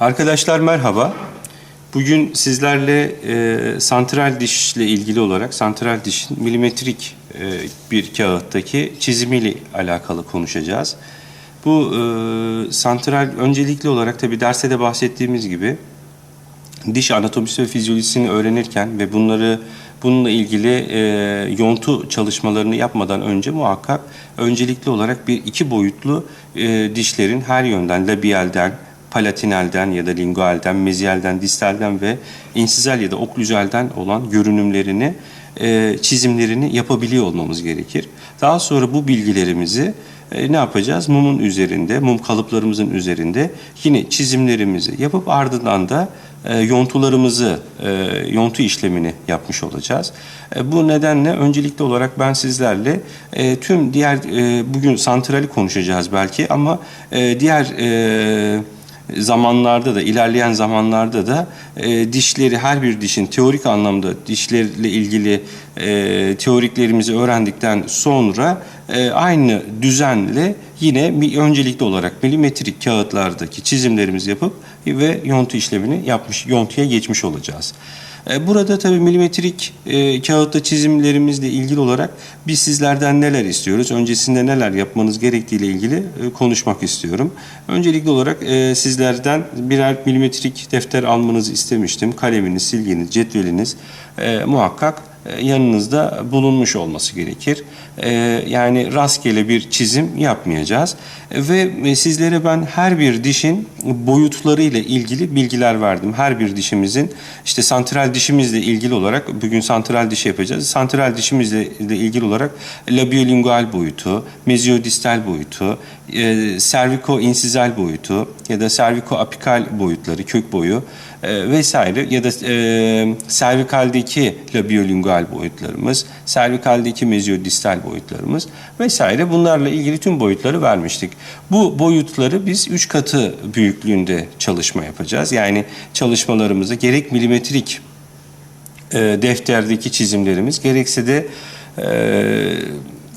Arkadaşlar merhaba. Bugün sizlerle e, santral dişle ilgili olarak santral dişin milimetrik e, bir kağıttaki çizimiyle alakalı konuşacağız. Bu e, santral öncelikli olarak tabi derste de bahsettiğimiz gibi diş anatomisi ve fizyolojisini öğrenirken ve bunları bununla ilgili e, yontu çalışmalarını yapmadan önce muhakkak öncelikli olarak bir iki boyutlu e, dişlerin her yönden labiyelden, palatinelden ya da lingualden, meziyelden, distalden ve insizal ya da oklüzelden olan görünümlerini, e, çizimlerini yapabiliyor olmamız gerekir. Daha sonra bu bilgilerimizi e, ne yapacağız? Mumun üzerinde, mum kalıplarımızın üzerinde yine çizimlerimizi yapıp ardından da e, yontularımızı, e, yontu işlemini yapmış olacağız. E, bu nedenle öncelikli olarak ben sizlerle e, tüm diğer, e, bugün santrali konuşacağız belki ama e, diğer... E, zamanlarda da ilerleyen zamanlarda da e, dişleri her bir dişin teorik anlamda dişlerle ilgili e, teoriklerimizi öğrendikten sonra e, aynı düzenle yine bir öncelikli olarak milimetrik kağıtlardaki çizimlerimizi yapıp ve yontu işlemini yapmış yontuya geçmiş olacağız. E, Burada tabii milimetrik e, kağıtta çizimlerimizle ilgili olarak biz sizlerden neler istiyoruz, öncesinde neler yapmanız gerektiğiyle ilgili e, konuşmak istiyorum. Öncelikli olarak sizlerden birer milimetrik defter almanızı istemiştim. Kaleminiz, silginiz, cetveliniz muhakkak yanınızda bulunmuş olması gerekir. E, yani rastgele bir çizim yapmayacağız. E, Ve sizlere ben her bir dişin boyutları ile ilgili bilgiler verdim. Her bir dişimizin işte santral dişimizle ilgili olarak bugün santral dişi yapacağız. Santral dişimizle ilgili olarak labiolingual boyutu, meziyodistal boyutu, e, serviko insizal boyutu ya da serviko apikal boyutları, kök boyu e, vesaire ya da e, servikaldeki labiolingual boyutlarımız, servikaldeki meziyodistal boyutlarımız vesaire bunlarla ilgili tüm boyutları vermiştik. Bu boyutları biz üç katı büyüklüğünde çalışma yapacağız. Yani çalışmalarımızı gerek milimetrik e, defterdeki çizimlerimiz gerekse de e,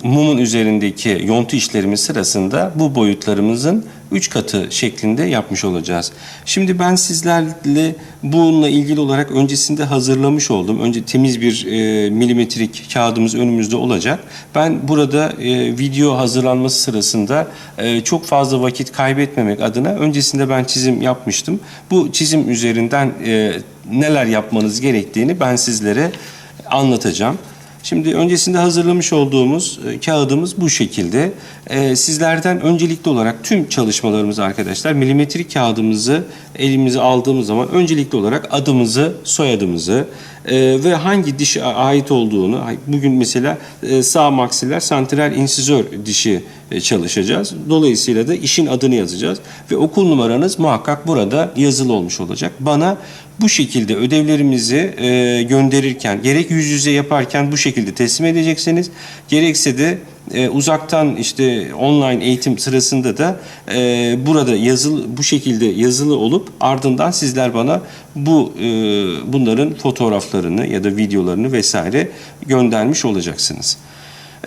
mumun üzerindeki yontu işlerimiz sırasında bu boyutlarımızın üç katı şeklinde yapmış olacağız. Şimdi ben sizlerle bununla ilgili olarak öncesinde hazırlamış oldum. Önce temiz bir e, milimetrik kağıdımız önümüzde olacak. Ben burada e, video hazırlanması sırasında e, çok fazla vakit kaybetmemek adına öncesinde ben çizim yapmıştım. Bu çizim üzerinden e, neler yapmanız gerektiğini ben sizlere anlatacağım. Şimdi öncesinde hazırlamış olduğumuz e, kağıdımız bu şekilde. E, sizlerden öncelikli olarak tüm çalışmalarımız arkadaşlar milimetrik kağıdımızı elimize aldığımız zaman öncelikli olarak adımızı, soyadımızı e, ve hangi dişe ait olduğunu bugün mesela sağ maksiller santral insizör dişi çalışacağız. Dolayısıyla da işin adını yazacağız ve okul numaranız muhakkak burada yazılı olmuş olacak. Bana bu şekilde ödevlerimizi e, gönderirken gerek yüz yüze yaparken bu şekilde teslim edeceksiniz. Gerekse de e, uzaktan işte online eğitim sırasında da e, burada yazılı bu şekilde yazılı olup ardından sizler bana bu e, bunların fotoğraflarını ya da videolarını vesaire göndermiş olacaksınız.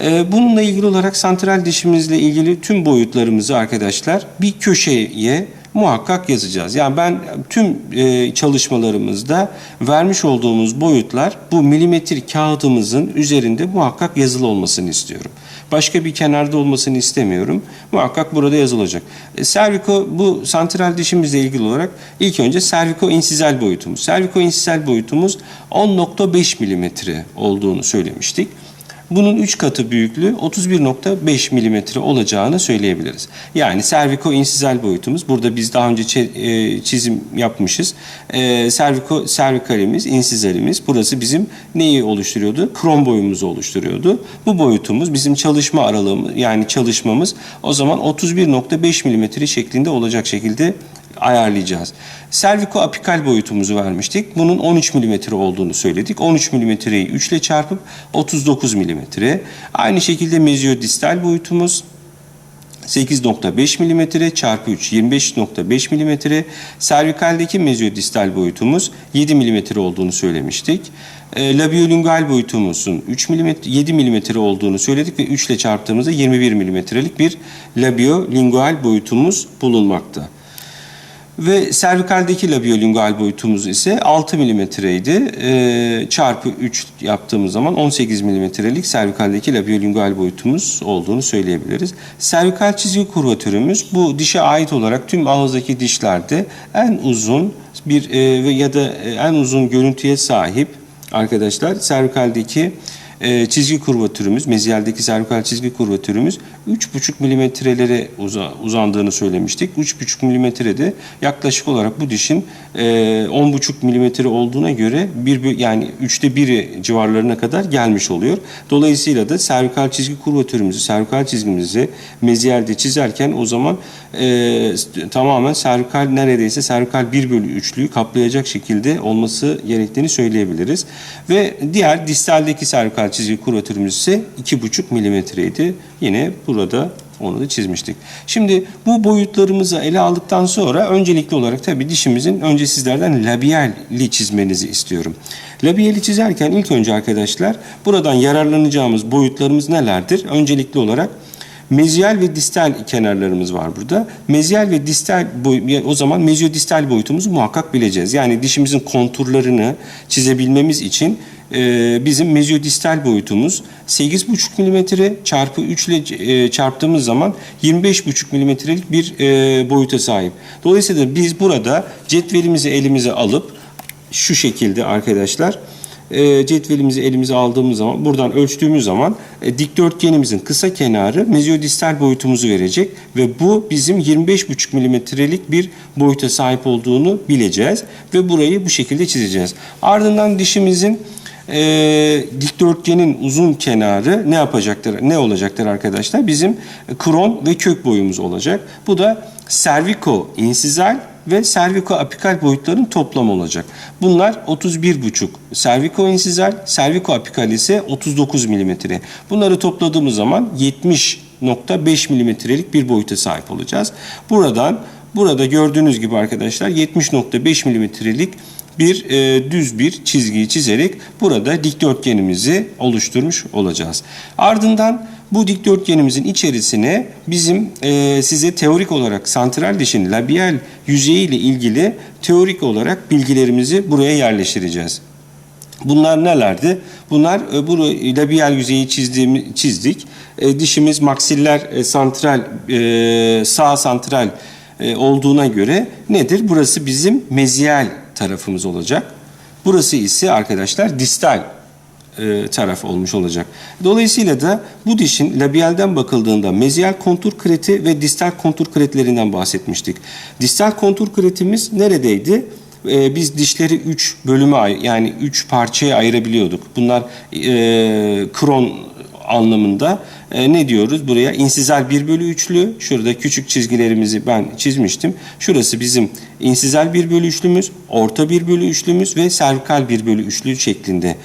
E, Bununla ilgili olarak santral dişimizle ilgili tüm boyutlarımızı arkadaşlar bir köşeye muhakkak yazacağız. Yani ben tüm e, çalışmalarımızda vermiş olduğumuz boyutlar bu milimetrik kağıdımızın üzerinde muhakkak yazılı olmasını istiyorum. Başka bir kenarda olmasını istemiyorum. Muhakkak burada yazılacak. E, serviko bu santral dişimizle ilgili olarak ilk önce serviko insizal boyutumuz. Serviko insizal boyutumuz 10.5 milimetre olduğunu söylemiştik. Bunun 3 katı büyüklüğü 31.5 milimetre olacağını söyleyebiliriz. Yani serviko insizal boyutumuz. Burada biz daha önce e, çizim yapmışız. E, serviko servikalimiz, insizalimiz. Burası bizim neyi oluşturuyordu? Krom boyumuzu oluşturuyordu. Bu boyutumuz bizim çalışma aralığımız yani çalışmamız o zaman 31.5 milimetre şeklinde olacak şekilde ayarlayacağız. Serviko apikal boyutumuzu vermiştik. Bunun 13 mm olduğunu söyledik. 13 mm'yi 3 ile çarpıp 39 mm. Aynı şekilde meziyodistal boyutumuz 8.5 mm çarpı 3 25.5 mm. Servikaldeki meziyodistal boyutumuz 7 mm olduğunu söylemiştik. E, labiolingual boyutumuzun 3 mm 7 mm olduğunu söyledik ve 3 ile çarptığımızda 21 mm'lik bir labiolingual boyutumuz bulunmakta. Ve servikaldeki labiolingual boyutumuz ise 6 milimetreydi. Ee, çarpı 3 yaptığımız zaman 18 milimetrelik servikaldeki labiolingual boyutumuz olduğunu söyleyebiliriz. Servikal çizgi kurvatörümüz bu dişe ait olarak tüm ağızdaki dişlerde en uzun bir e, ya da e, en uzun görüntüye sahip arkadaşlar servikaldeki e, çizgi kurvatürümüz, meziyeldeki servikal çizgi kurvatürümüz 3,5 milimetrelere uza- uzandığını söylemiştik. 3,5 milimetrede yaklaşık olarak bu dişin e, 10,5 milimetre olduğuna göre bir yani üçte biri civarlarına kadar gelmiş oluyor. Dolayısıyla da servikal çizgi kurvatürümüzü, servikal çizgimizi meziyelde çizerken o zaman e, tamamen servikal neredeyse servikal 1 bölü 3'lüğü kaplayacak şekilde olması gerektiğini söyleyebiliriz. Ve diğer distaldeki servikal çizgi kurvatürümüz ise 2,5 milimetreydi. Yine burada onu da çizmiştik. Şimdi bu boyutlarımızı ele aldıktan sonra öncelikli olarak tabii dişimizin önce sizlerden labiyali çizmenizi istiyorum. Labiyali çizerken ilk önce arkadaşlar buradan yararlanacağımız boyutlarımız nelerdir? Öncelikli olarak Mezyal ve distal kenarlarımız var burada. Mezyal ve distal o zaman mezyodistal boyutumuzu muhakkak bileceğiz. Yani dişimizin konturlarını çizebilmemiz için bizim mezyodistal boyutumuz 8,5 milimetre çarpı 3 ile e, çarptığımız zaman 25,5 milimetrelik bir e, boyuta sahip. Dolayısıyla biz burada cetvelimizi elimize alıp şu şekilde arkadaşlar e, cetvelimizi elimize aldığımız zaman buradan ölçtüğümüz zaman dikdörtgenimizin kısa kenarı mezyodistal boyutumuzu verecek ve bu bizim 25,5 milimetrelik bir boyuta sahip olduğunu bileceğiz ve burayı bu şekilde çizeceğiz. Ardından dişimizin e, dikdörtgenin uzun kenarı ne yapacaktır? Ne olacaktır arkadaşlar? Bizim kron ve kök boyumuz olacak. Bu da cervico insizal ve cervico apikal boyutların toplamı olacak. Bunlar 31,5 cervico insizal, cervico apikal ise 39 milimetre. Bunları topladığımız zaman 70.5 milimetrelik bir boyuta sahip olacağız. Buradan burada gördüğünüz gibi arkadaşlar 70.5 milimetrelik bir e, düz bir çizgiyi çizerek burada dikdörtgenimizi oluşturmuş olacağız. Ardından bu dikdörtgenimizin içerisine bizim e, size teorik olarak santral dişin labial yüzeyi ile ilgili teorik olarak bilgilerimizi buraya yerleştireceğiz. Bunlar nelerdi? Bunlar e, bu labial yüzeyi çizdiğimi, çizdik. E, dişimiz maksiller e, santral, e, sağ santral e, olduğuna göre nedir? Burası bizim meziyal tarafımız olacak. Burası ise arkadaşlar distal e, taraf olmuş olacak. Dolayısıyla da bu dişin labiyelden bakıldığında meziyal kontur kreti ve distal kontur kretlerinden bahsetmiştik. Distal kontur kretimiz neredeydi? E, biz dişleri 3 bölüme yani 3 parçaya ayırabiliyorduk. Bunlar e, kron anlamında e, ne diyoruz buraya? İnsizal 1 bölü 3'lü. Şurada küçük çizgilerimizi ben çizmiştim. Şurası bizim insizal 1 bölü 3'lümüz, orta 1 bölü 3'lümüz ve servikal 1 bölü 3'lü şeklinde.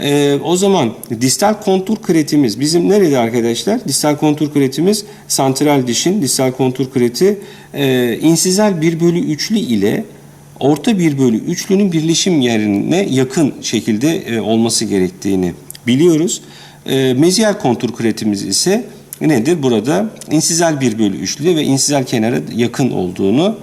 E, o zaman distal kontur kretimiz bizim nerede arkadaşlar? Distal kontur kretimiz santral dişin distal kontur kreti e, insizal 1 bölü 3'lü ile orta 1 bölü 3'lünün birleşim yerine yakın şekilde e, olması gerektiğini biliyoruz. E, meziyal kontur kretimiz ise nedir? Burada insizal 1 bölü 3'lü ve insizal kenara yakın olduğunu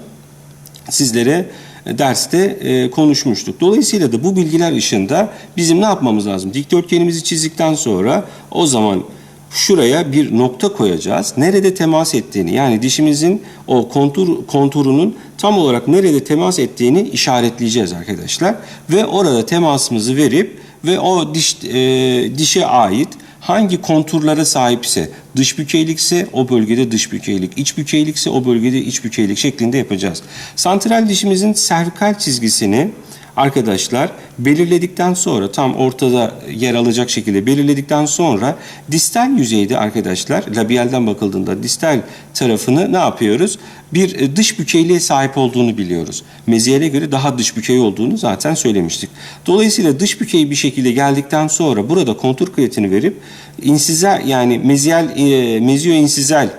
sizlere derste e, konuşmuştuk. Dolayısıyla da bu bilgiler ışığında bizim ne yapmamız lazım? Dikdörtgenimizi çizdikten sonra o zaman şuraya bir nokta koyacağız. Nerede temas ettiğini yani dişimizin o kontur konturunun tam olarak nerede temas ettiğini işaretleyeceğiz arkadaşlar. Ve orada temasımızı verip ve o diş e, dişe ait hangi konturlara sahipse, dış bükeylikse o bölgede dış bükeylik, iç bükeylikse o bölgede iç bükeylik şeklinde yapacağız. Santral dişimizin servikal çizgisini arkadaşlar belirledikten sonra tam ortada yer alacak şekilde belirledikten sonra distal yüzeyde arkadaşlar labiyelden bakıldığında distal tarafını ne yapıyoruz? Bir e, dış bükeyliğe sahip olduğunu biliyoruz. Meziyele göre daha dış bükey olduğunu zaten söylemiştik. Dolayısıyla dış bükey bir şekilde geldikten sonra burada kontur kretini verip insizal yani meziyel e, mezio insizal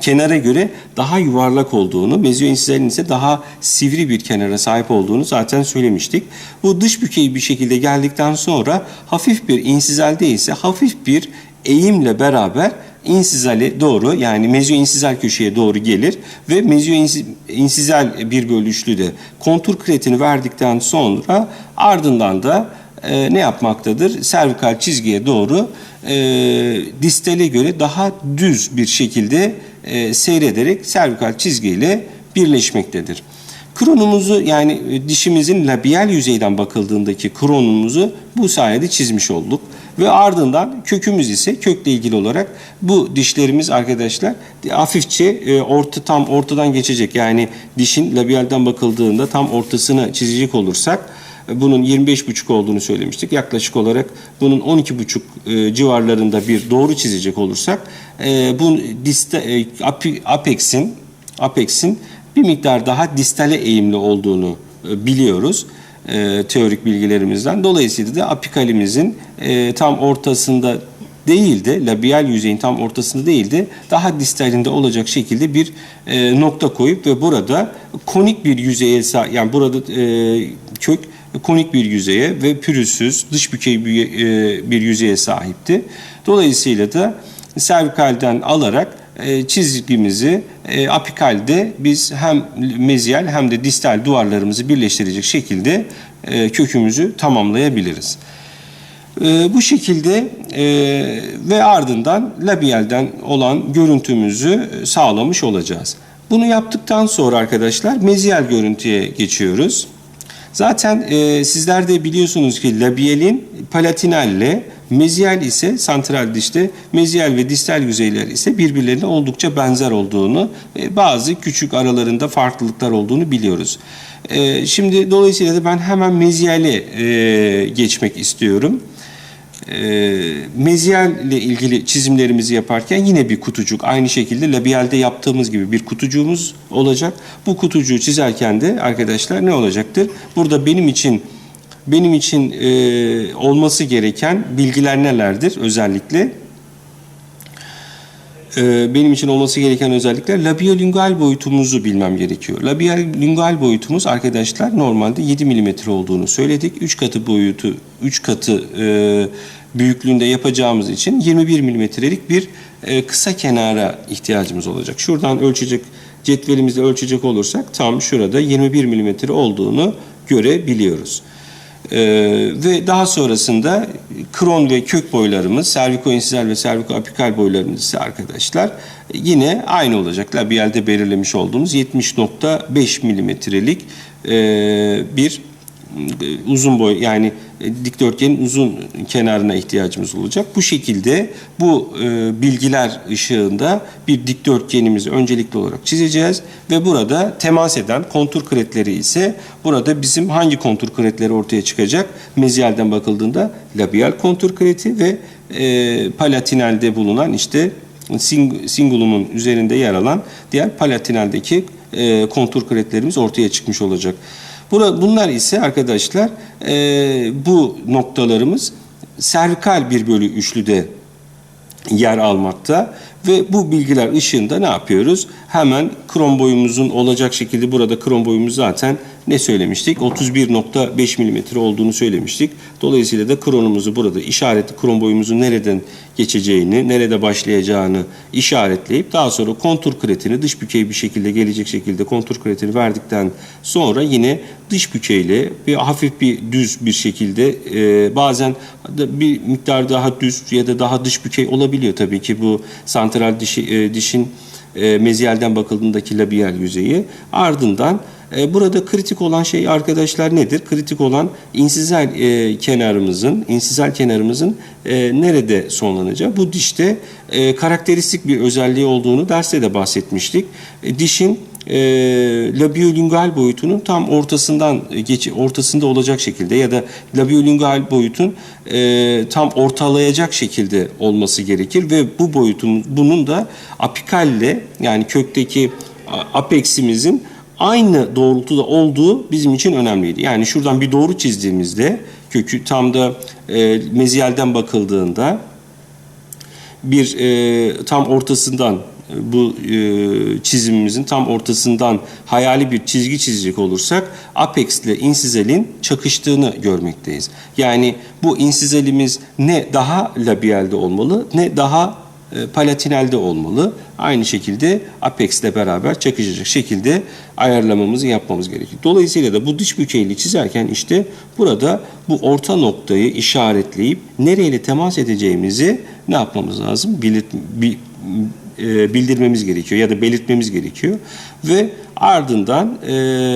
kenara göre daha yuvarlak olduğunu, mezyoinsizalin ise daha sivri bir kenara sahip olduğunu zaten söylemiştik. Bu dış bükey bir şekilde geldikten sonra hafif bir insizalde ise hafif bir eğimle beraber insizale doğru yani mezyoinsizal köşeye doğru gelir ve mezyoinsizal bir bölü üçlü de kontur kretini verdikten sonra ardından da e, ne yapmaktadır? Servikal çizgiye doğru e, distale göre daha düz bir şekilde e, seyrederek servikal çizgiyle birleşmektedir. Kronumuzu yani e, dişimizin labial yüzeyden bakıldığındaki kronumuzu bu sayede çizmiş olduk. Ve ardından kökümüz ise kökle ilgili olarak bu dişlerimiz arkadaşlar hafifçe e, orta tam ortadan geçecek. Yani dişin labialden bakıldığında tam ortasına çizecek olursak e, bunun 25,5 olduğunu söylemiştik. Yaklaşık olarak bunun 12,5 e, civarlarında bir doğru çizecek olursak e, bu e, apex'in apex'in bir miktar daha distale eğimli olduğunu biliyoruz teorik bilgilerimizden. Dolayısıyla da apikalimizin tam ortasında değil de labial yüzeyin tam ortasında değil de daha distalinde olacak şekilde bir e, nokta koyup ve burada konik bir yüzeye yani burada e, kök konik bir yüzeye ve pürüzsüz dış bükey bir, e, yüzeye sahipti. Dolayısıyla da servikalden alarak e, çizgimizi e, apikalde biz hem mezyal hem de distal duvarlarımızı birleştirecek şekilde kökümüzü tamamlayabiliriz. Bu şekilde ve ardından labialden olan görüntümüzü sağlamış olacağız. Bunu yaptıktan sonra arkadaşlar mezyal görüntüye geçiyoruz. Zaten e, sizler de biliyorsunuz ki labialin palatinalle, mezyal ise santral dişte, mezyal ve distal yüzeyler ise birbirlerine oldukça benzer olduğunu, e, bazı küçük aralarında farklılıklar olduğunu biliyoruz. E, şimdi dolayısıyla da ben hemen mezyale e, geçmek istiyorum. E, mezyal ile ilgili çizimlerimizi yaparken yine bir kutucuk aynı şekilde labialde yaptığımız gibi bir kutucuğumuz olacak. Bu kutucuğu çizerken de arkadaşlar ne olacaktır? Burada benim için benim için e, olması gereken bilgiler nelerdir özellikle? E, benim için olması gereken özellikler labiolingual boyutumuzu bilmem gerekiyor. Labiolingual boyutumuz arkadaşlar normalde 7 mm olduğunu söyledik. 3 katı boyutu 3 katı e, büyüklüğünde yapacağımız için 21 milimetrelik bir e, kısa kenara ihtiyacımız olacak. Şuradan ölçecek cetvelimizle ölçecek olursak tam şurada 21 milimetre olduğunu görebiliyoruz. Ee, ve daha sonrasında kron ve kök boylarımız, servikoinsizal ve servikoapikal boylarımız ise arkadaşlar yine aynı olacak. Labialde belirlemiş olduğumuz 70.5 milimetrelik e, bir uzun boy yani e, dikdörtgenin uzun kenarına ihtiyacımız olacak. Bu şekilde bu e, bilgiler ışığında bir dikdörtgenimizi öncelikli olarak çizeceğiz ve burada temas eden kontur kretleri ise burada bizim hangi kontur kretleri ortaya çıkacak? Mezyalden bakıldığında labial kontur kreti ve e, palatinalde bulunan işte sing, singulumun üzerinde yer alan diğer palatinaldeki e, kontur kretlerimiz ortaya çıkmış olacak. Bunlar ise arkadaşlar e, bu noktalarımız servikal bir bölü üçlüde yer almakta ve bu bilgiler ışığında ne yapıyoruz? Hemen krom boyumuzun olacak şekilde burada krom boyumuz zaten ne söylemiştik? 31.5 mm olduğunu söylemiştik. Dolayısıyla da kronumuzu burada işaretli krom boyumuzun nereden geçeceğini, nerede başlayacağını işaretleyip daha sonra kontur kretini dış bükey bir şekilde gelecek şekilde kontur kretini verdikten sonra yine dış bükeyle bir hafif bir düz bir şekilde e, bazen bir miktar daha düz ya da daha dış bükey olabiliyor tabii ki bu santral dişi, e, dişin e, mezyalden bakıldığındaki labial yüzeyi ardından e, burada kritik olan şey arkadaşlar nedir? Kritik olan insizal e, kenarımızın, insizal kenarımızın e, nerede sonlanacağı. Bu dişte karakteristik bir özelliği olduğunu derste de bahsetmiştik. Dişin e, labiolingual boyutunun tam ortasından geç ortasında olacak şekilde ya da labiolingual boyutun e, tam ortalayacak şekilde olması gerekir ve bu boyutun bunun da apikalle yani kökteki apeximizin aynı doğrultuda olduğu bizim için önemliydi. Yani şuradan bir doğru çizdiğimizde kökü tam da e, mezyalden bakıldığında bir e, tam ortasından e, bu e, çizimimizin tam ortasından hayali bir çizgi çizecek olursak apex ile insizelin çakıştığını görmekteyiz. Yani bu insizelimiz ne daha labialde olmalı ne daha palatinalde olmalı. Aynı şekilde apex ile beraber çakışacak şekilde ayarlamamızı yapmamız gerekiyor. Dolayısıyla da bu dış bükeyli çizerken işte burada bu orta noktayı işaretleyip nereyle temas edeceğimizi ne yapmamız lazım? Bilir, bi- e, bildirmemiz gerekiyor ya da belirtmemiz gerekiyor ve ardından e,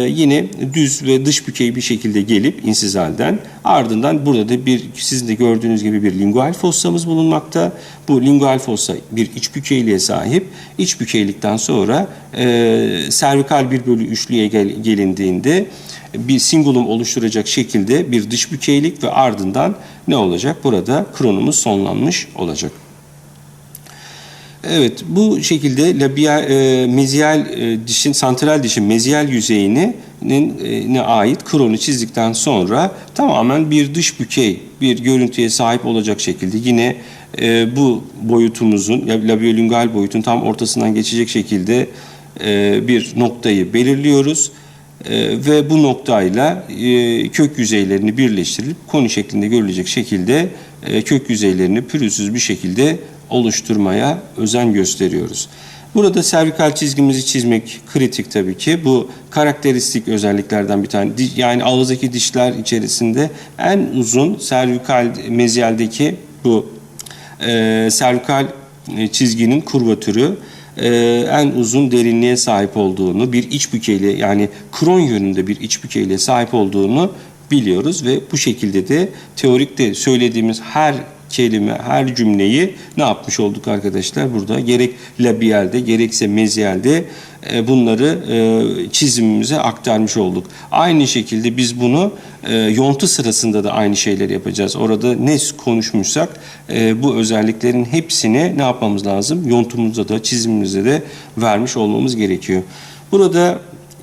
yine düz ve dış bükey bir şekilde gelip insizalden ardından burada da bir sizin de gördüğünüz gibi bir lingual fossamız bulunmakta. Bu lingual fossa bir iç bükeyliğe sahip. İç bükeylikten sonra e, servikal bir bölü üçlüye gel, gelindiğinde bir singulum oluşturacak şekilde bir dış bükeylik ve ardından ne olacak? Burada kronumuz sonlanmış olacak. Evet bu şekilde labial, e, mezyal e, dişin santral dişin mezyal yüzeyinin e, ne ait kronu çizdikten sonra tamamen bir dış bükey bir görüntüye sahip olacak şekilde yine e, bu boyutumuzun ya labiolingual boyutun tam ortasından geçecek şekilde e, bir noktayı belirliyoruz. E, ve bu noktayla e, kök yüzeylerini birleştirilip koni şeklinde görülecek şekilde e, kök yüzeylerini pürüzsüz bir şekilde oluşturmaya özen gösteriyoruz. Burada servikal çizgimizi çizmek kritik tabii ki. Bu karakteristik özelliklerden bir tane. Yani ağızdaki dişler içerisinde en uzun servikal mezyaldeki bu e, servikal e, çizginin kurvatürü e, en uzun derinliğe sahip olduğunu, bir iç bükeyle yani kron yönünde bir iç bükeyle sahip olduğunu biliyoruz ve bu şekilde de teorikte söylediğimiz her kelime, her cümleyi ne yapmış olduk arkadaşlar burada? Gerek labiyelde, gerekse mezyalde e, bunları e, çizimimize aktarmış olduk. Aynı şekilde biz bunu e, yontu sırasında da aynı şeyleri yapacağız. Orada ne konuşmuşsak e, bu özelliklerin hepsini ne yapmamız lazım? Yontumuzda da çizimimizde de vermiş olmamız gerekiyor. Burada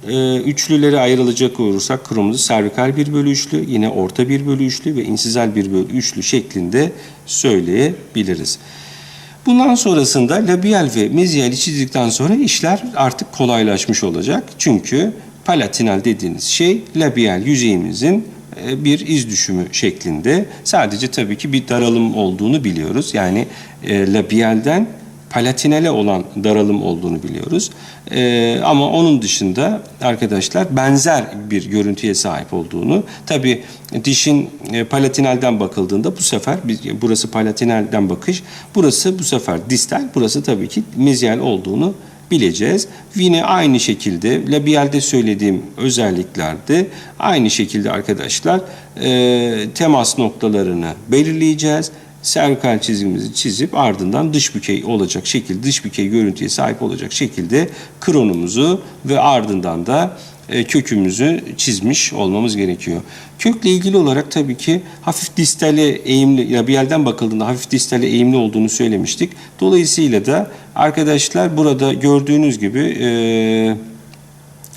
e, üçlülere ayrılacak olursak kırmızı servikal bir bölü üçlü, yine orta bir bölü üçlü ve insizal bir bölü üçlü şeklinde söyleyebiliriz. Bundan sonrasında labial ve mezyali çizdikten sonra işler artık kolaylaşmış olacak. Çünkü palatinal dediğiniz şey labial yüzeyimizin e, bir iz düşümü şeklinde. Sadece tabii ki bir daralım olduğunu biliyoruz. Yani e, labialden palatinale olan daralım olduğunu biliyoruz. Ee, ama onun dışında arkadaşlar benzer bir görüntüye sahip olduğunu. Tabi dişin e, palatinalden bakıldığında bu sefer burası palatinalden bakış, burası bu sefer distal, burası tabii ki mezyal olduğunu bileceğiz. Yine aynı şekilde labiyalde söylediğim özelliklerde aynı şekilde arkadaşlar e, temas noktalarını belirleyeceğiz servikal çizgimizi çizip ardından dış bükey olacak şekilde dış bükey görüntüye sahip olacak şekilde kronumuzu ve ardından da e, kökümüzü çizmiş olmamız gerekiyor. Kökle ilgili olarak tabii ki hafif distale eğimli, labiyelden bakıldığında hafif distale eğimli olduğunu söylemiştik. Dolayısıyla da arkadaşlar burada gördüğünüz gibi e,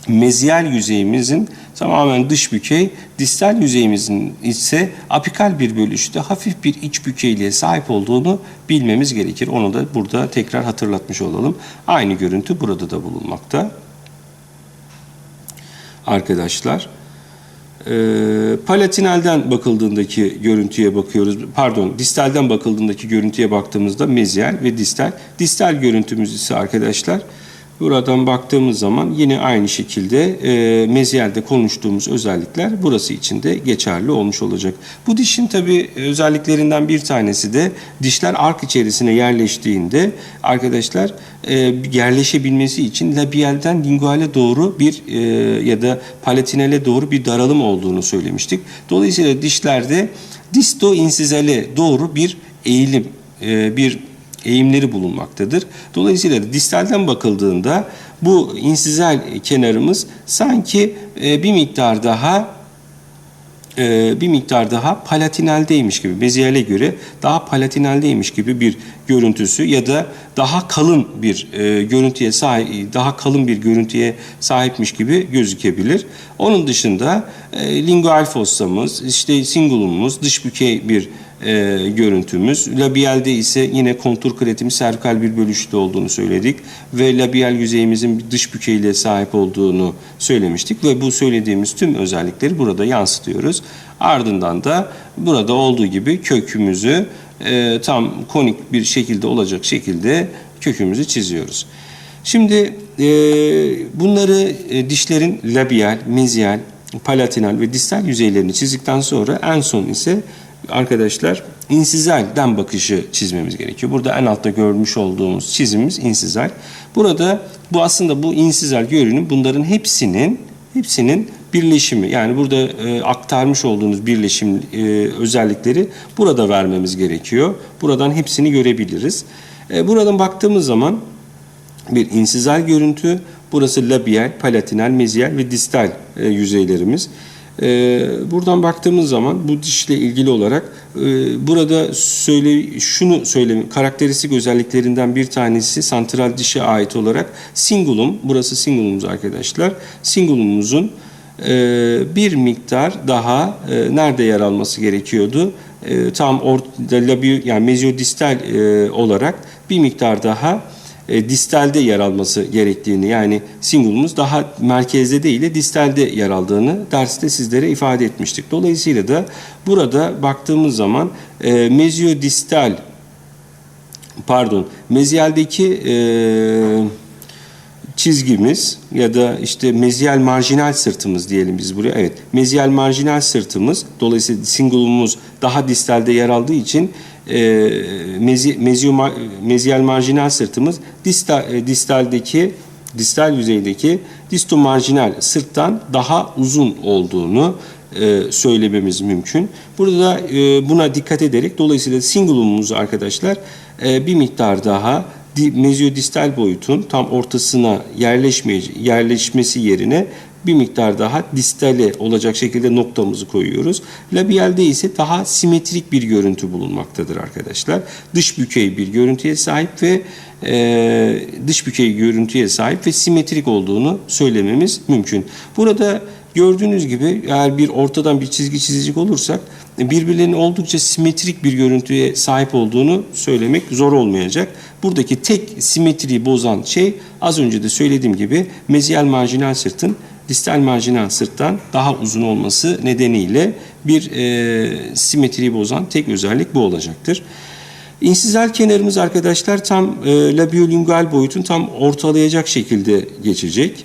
mezyal yüzeyimizin tamamen dış bükey, distal yüzeyimizin ise apikal bir bölüşte hafif bir iç bükeyliğe sahip olduğunu bilmemiz gerekir. Onu da burada tekrar hatırlatmış olalım. Aynı görüntü burada da bulunmakta. Arkadaşlar, ee, palatinalden bakıldığındaki görüntüye bakıyoruz. Pardon, distalden bakıldığındaki görüntüye baktığımızda mezyal ve distal. Distal görüntümüz ise arkadaşlar buradan baktığımız zaman yine aynı şekilde e, mezyalde konuştuğumuz özellikler burası için de geçerli olmuş olacak. Bu dişin tabi özelliklerinden bir tanesi de dişler ark içerisine yerleştiğinde arkadaşlar e, yerleşebilmesi için labiyelden linguale doğru bir e, ya da palatinale doğru bir daralım olduğunu söylemiştik. Dolayısıyla dişlerde disto insizale doğru bir eğilim, e, bir eğimleri bulunmaktadır. Dolayısıyla distalden bakıldığında bu insizal kenarımız sanki e, bir miktar daha e, bir miktar daha palatinaldeymiş gibi, beziyale göre daha palatinaldeymiş gibi bir görüntüsü ya da daha kalın bir e, görüntüye sahip, daha kalın bir görüntüye sahipmiş gibi gözükebilir. Onun dışında lingual fossamız, işte singulumumuz, dış bükey bir e, görüntümüz. Labiyelde ise yine kontur kretimiz servikal bir bölüşte olduğunu söyledik ve labiyal yüzeyimizin dış bükeyliğe sahip olduğunu söylemiştik ve bu söylediğimiz tüm özellikleri burada yansıtıyoruz. Ardından da burada olduğu gibi kökümüzü e, tam konik bir şekilde olacak şekilde kökümüzü çiziyoruz. Şimdi e, bunları e, dişlerin labial, meziyal, palatinal ve distal yüzeylerini çizdikten sonra en son ise arkadaşlar insizalden bakışı çizmemiz gerekiyor. Burada en altta görmüş olduğumuz çizimimiz insizal. Burada bu aslında bu insizal görünüm bunların hepsinin hepsinin birleşimi. Yani burada e, aktarmış olduğunuz birleşim e, özellikleri burada vermemiz gerekiyor. Buradan hepsini görebiliriz. E, buradan baktığımız zaman bir insizal görüntü. Burası labial, palatinal, meziyal ve distal e, yüzeylerimiz. E, buradan baktığımız zaman bu dişle ilgili olarak e, burada söyle şunu söyleyeyim karakteristik özelliklerinden bir tanesi santral dişe ait olarak singulum. Burası singulumumuz arkadaşlar. Singulumumuzun e, bir miktar daha e, nerede yer alması gerekiyordu? Tam orta labi yani meziyodistal e, olarak bir miktar daha e, distalde yer alması gerektiğini yani singulumuz daha merkezde değil de distalde yer aldığını derste sizlere ifade etmiştik. Dolayısıyla da burada baktığımız zaman e, meziyodistal pardon meziyaldeki e, çizgimiz ya da işte meziyal marjinal sırtımız diyelim biz buraya. Evet, meziyal marjinal sırtımız dolayısıyla singulumuz daha distalde yer aldığı için e, meziyal marjinal sırtımız distal, e, distaldeki distal yüzeydeki distomarjinal sırttan daha uzun olduğunu e, söylememiz mümkün. Burada e, buna dikkat ederek dolayısıyla singulumumuz arkadaşlar e, bir miktar daha di, meziyodistal boyutun tam ortasına yerleşmesi yerine bir miktar daha distale olacak şekilde noktamızı koyuyoruz. Labialde ise daha simetrik bir görüntü bulunmaktadır arkadaşlar. Dış bükey bir görüntüye sahip ve e, dış bükey görüntüye sahip ve simetrik olduğunu söylememiz mümkün. Burada gördüğünüz gibi eğer bir ortadan bir çizgi çizecek olursak birbirlerinin oldukça simetrik bir görüntüye sahip olduğunu söylemek zor olmayacak. Buradaki tek simetriyi bozan şey az önce de söylediğim gibi meziyal marjinal sırtın distal marjinal sırttan daha uzun olması nedeniyle bir e, simetriyi bozan tek özellik bu olacaktır. İnsizal kenarımız arkadaşlar tam e, labiolingual boyutun tam ortalayacak şekilde geçecek.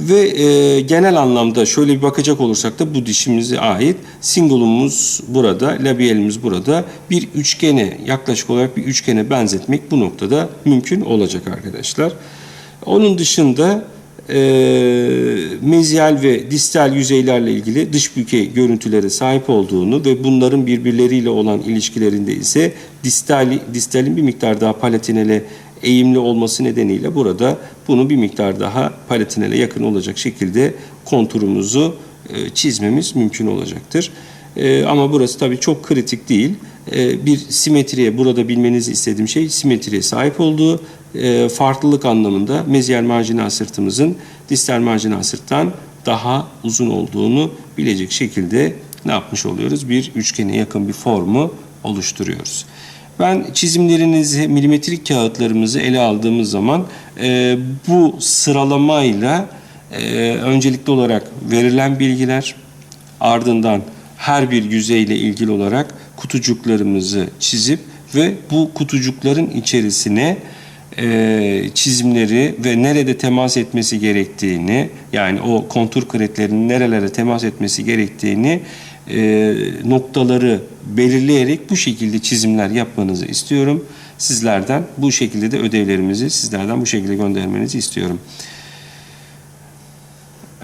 Ve e, genel anlamda şöyle bir bakacak olursak da bu dişimize ait singulumuz burada, labialimiz burada. Bir üçgene yaklaşık olarak bir üçgene benzetmek bu noktada mümkün olacak arkadaşlar. Onun dışında e, meziyal ve distal yüzeylerle ilgili dış bükey görüntülere sahip olduğunu ve bunların birbirleriyle olan ilişkilerinde ise distal, distalin bir miktar daha palatinele eğimli olması nedeniyle burada bunu bir miktar daha palatinele yakın olacak şekilde konturumuzu e, çizmemiz mümkün olacaktır. E, ama burası tabii çok kritik değil. E, bir simetriye burada bilmenizi istediğim şey simetriye sahip olduğu e, farklılık anlamında meziyal marjinal sırtımızın distal marjinal sırttan daha uzun olduğunu bilecek şekilde ne yapmış oluyoruz? Bir üçgene yakın bir formu oluşturuyoruz. Ben çizimlerinizi, milimetrik kağıtlarımızı ele aldığımız zaman e, bu sıralamayla e, öncelikli olarak verilen bilgiler, ardından her bir yüzeyle ilgili olarak kutucuklarımızı çizip ve bu kutucukların içerisine e, çizimleri ve nerede temas etmesi gerektiğini yani o kontur kretlerinin nerelere temas etmesi gerektiğini e, noktaları belirleyerek bu şekilde çizimler yapmanızı istiyorum. Sizlerden bu şekilde de ödevlerimizi sizlerden bu şekilde göndermenizi istiyorum.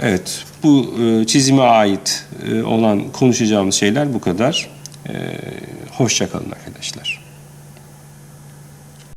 Evet, bu e, çizime ait e, olan konuşacağımız şeyler bu kadar. E, hoşça kalın arkadaşlar.